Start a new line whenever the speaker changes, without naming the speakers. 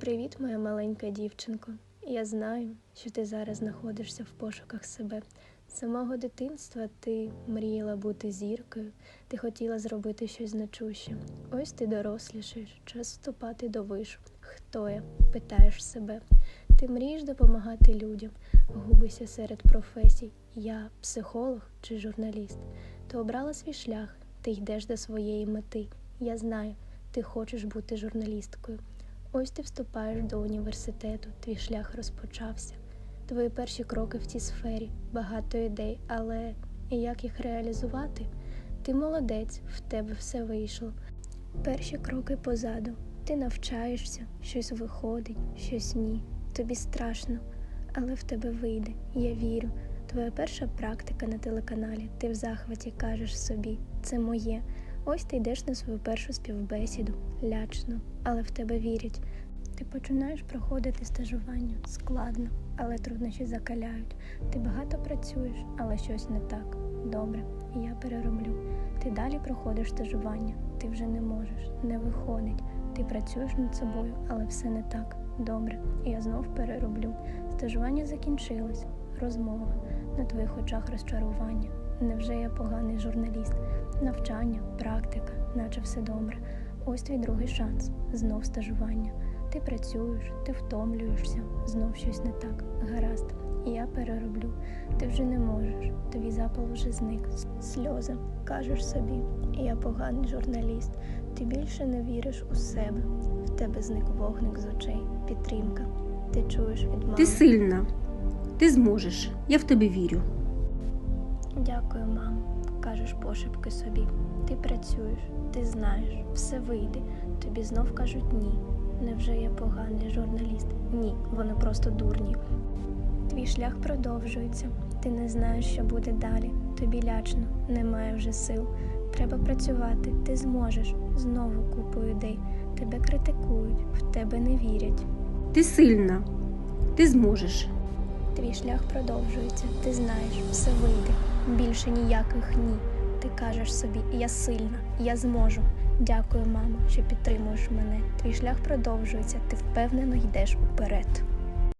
Привіт, моя маленька дівчинко. Я знаю, що ти зараз знаходишся в пошуках себе. З самого дитинства ти мріяла бути зіркою, ти хотіла зробити щось значуще. Ось ти дорослішаєш, час вступати до вишу. Хто я? Питаєш себе. Ти мрієш допомагати людям, губишся серед професій. Я психолог чи журналіст. Ти обрала свій шлях, ти йдеш до своєї мети. Я знаю, ти хочеш бути журналісткою. Ось ти вступаєш до університету, твій шлях розпочався. Твої перші кроки в цій сфері, багато ідей, але як їх реалізувати? Ти молодець, в тебе все вийшло. Перші кроки позаду. Ти навчаєшся, щось виходить, щось ні. Тобі страшно, але в тебе вийде, я вірю. Твоя перша практика на телеканалі, ти в захваті кажеш собі, це моє. Ось ти йдеш на свою першу співбесіду, лячно, але в тебе вірять. Ти починаєш проходити стажування складно, але труднощі закаляють. Ти багато працюєш, але щось не так. Добре, я перероблю. Ти далі проходиш стажування, ти вже не можеш, не виходить. Ти працюєш над собою, але все не так. Добре, я знов перероблю. Стажування закінчилось, розмова. На твоїх очах розчарування. Невже я поганий журналіст? Навчання, практика, наче все добре. Ось твій другий шанс, знов стажування. Ти працюєш, ти втомлюєшся, знов щось не так. Гаразд, я перероблю. Ти вже не можеш, твій запал вже зник. Сльози, кажеш собі, я поганий журналіст. Ти більше не віриш у себе. В тебе зник вогник з очей, підтримка. Ти чуєш від мами.
Ти сильна, ти зможеш. Я в тебе вірю.
Дякую, мамо, кажеш пошепки собі. Ти працюєш, ти знаєш, все вийде. Тобі знов кажуть ні. Невже я поганий журналіст? Ні, вони просто дурні. Твій шлях продовжується. Ти не знаєш, що буде далі. Тобі лячно, немає вже сил. Треба працювати, ти зможеш. Знову купу ідей. Тебе критикують, в тебе не вірять.
Ти сильна, ти зможеш.
Твій шлях продовжується, ти знаєш, все вийде. Більше ніяких ні. Ти кажеш собі, я сильна, я зможу. Дякую, мамо, що підтримуєш мене. Твій шлях продовжується, ти впевнено йдеш уперед.